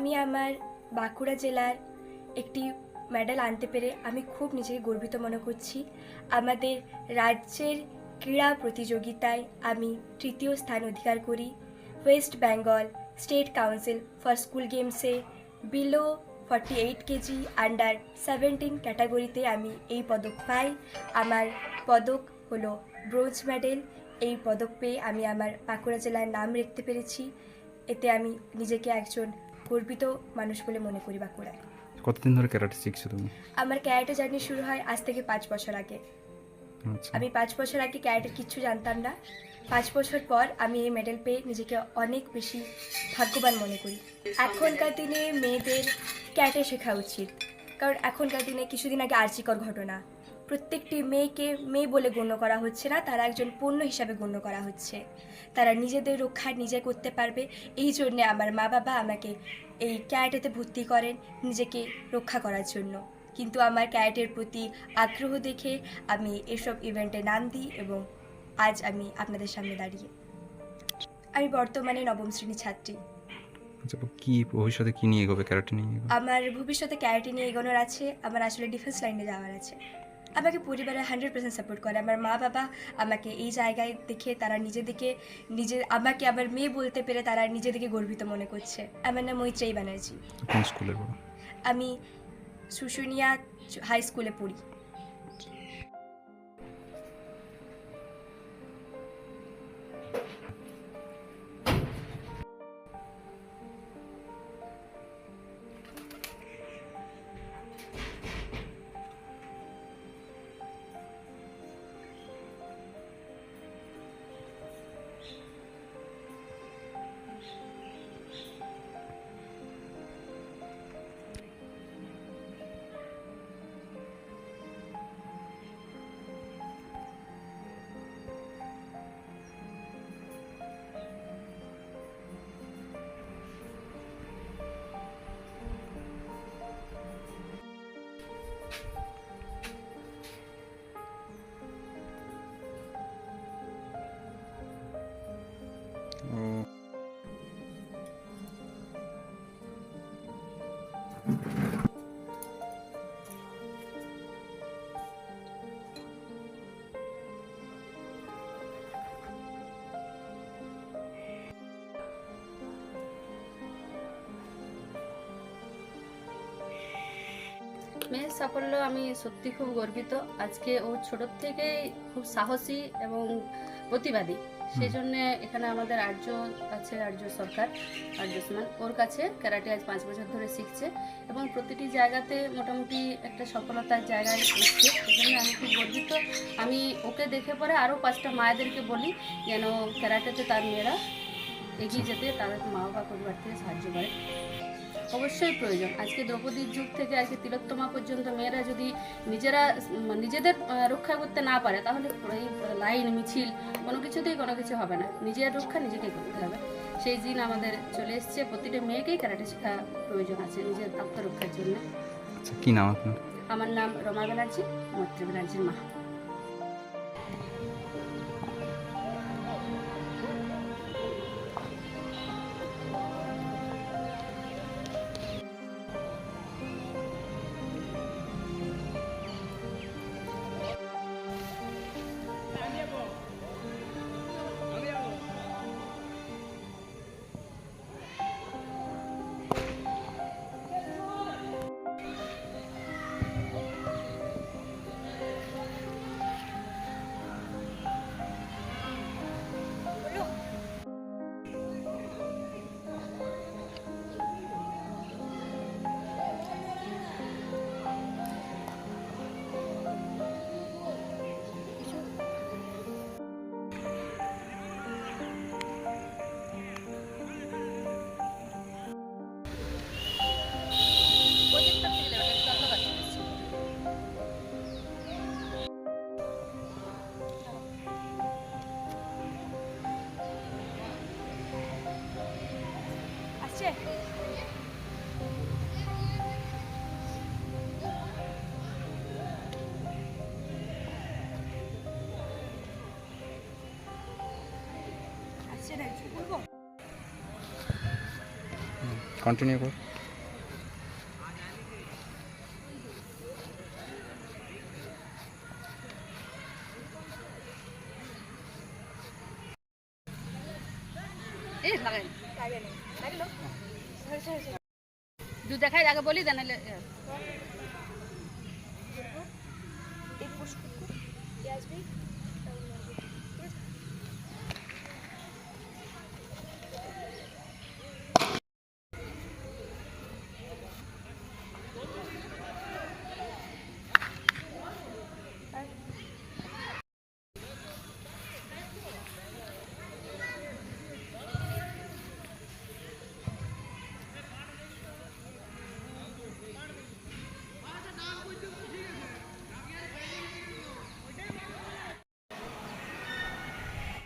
আমি আমার বাঁকুড়া জেলার একটি মেডেল আনতে পেরে আমি খুব নিজেকে গর্বিত মনে করছি। আমাদের রাজ্যের ক্রীড়া প্রতিযোগিতায় আমি তৃতীয় স্থান অধিকার করি। West Bengal state council for school গেমসে below forty eight KG under seventeen ক্যাটাগরিতে আমি এই পদক পাই। আমার পদক হলো ব্রোঞ্জ মেডেল এই পদক পেয়ে আমি আমার বাঁকুড়া জেলার নাম রাখতে পেরেছি। এতে আমি নিজেকে একজন গর্বিত মানুষ বলে মনে করি বাঁকুড়ায় কতদিন ধরে ক্যারাটে শিখছো তুমি? আমার ক্যারেটে জার্নি শুরু হয় আজ থেকে পাঁচ বছর আগে। আচ্ছা। আমি পাঁচ বছর আগে ক্যারেটের কিচ্ছু জানতাম না। পাঁচ বছর পর আমি এই মেডেল পেয়ে নিজেকে অনেক বেশি ভাগ্যবান মনে করি। এখনকার দিনে মেয়েদের ক্যারাটে শেখা উচিত। কারণ এখনকার দিনে কিছুদিন আগে আর্চিকর ঘটনা। প্রত্যেকটি মেয়েকে মেয়ে বলে গণ্য করা হচ্ছে না তারা একজন পণ্য হিসাবে গণ্য করা হচ্ছে। তারা নিজেদের রক্ষা নিজে করতে পারবে এই জন্যে আমার মা বাবা আমাকে এই ক্যারেটেতে ভর্তি করেন নিজেকে রক্ষা করার জন্য। কিন্তু আমার ক্যারেটের প্রতি আগ্রহ দেখে আমি এসব ইভেন্টে নাম দিই এবং আজ আমি আপনাদের সামনে দাঁড়িয়ে। আমি বর্তমানে নবম শ্রেণির ছাত্রী। আচ্ছা কি ভবিষ্যতে কি নিয়ে এগোবে? ক্যারাটে নিয়ে আমার ভবিষ্যতে ক্যারেটে নিয়ে এগোনোর আছে আমার আসলে ডিফেন্স লাইনে যাওয়ার আছে। আমাকে পরিবারে হান্ড্রেড পার্সেন্ট সাপোর্ট করে। আমার মা বাবা আমাকে এই জায়গায় দেখে তারা নিজেদেরকে নিজে আমাকে আবার মেয়ে বলতে পেরে তারা নিজেদেরকে গর্বিত মনে করছে। আমার নাম মৈত্রেয়ী ব্যানার্জি। আমি শুশুনিয়া হাই স্কুলে পড়ি। ও মেয়ের সাফল্য আমি সত্যি খুব গর্বিত। আজকে ও ছোট থেকেই খুব সাহসী এবং প্রতিবাদী। সেই জন্য এখানে আমাদের আর্য আছে আর্য সরকার আর্যসমান ওর কাছে ক্যারাটে আজ পাঁচ বছর ধরে শিখছে এবং প্রতিটি জায়গাতে মোটামুটি একটা সফলতার জায়গায় এসছে। সেজন্য আমি খুব গর্বিত। আমি ওকে দেখে পরে আরও পাঁচটা মায়েদেরকে বলি যেন ক্যারাটেতে তার মেয়েরা এগিয়ে যেতে তাদের মা বাবা পরিবার থেকে সাহায্য করে। অবশ্যই প্রয়োজন। আজকে দ্রৌপদীর যুগ থেকে আজকে তিলোত্তমা পর্যন্ত মেয়েরা যদি নিজেরা নিজেদের রক্ষা করতে না পারে তাহলে এই লাইন মিছিল কোনো কিছুতেই কোনো কিছু হবে না। নিজের রক্ষা নিজেকেই করতে হবে। সেই দিন আমাদের চলে এসছে। প্রতিটা মেয়েকেই ক্যারাটে শেখা প্রয়োজন আছে নিজের আত্মরক্ষার জন্য। আচ্ছা কি নাম আপনার? আমার নাম রমা ব্যানার্জি মৈত্রী ব্যানার্জির মা। কন্টিনিউ হ্যাঁ, কর হ্যাঁ, হ্যাঁ। দুধ দেখাই আগে বলি জানালে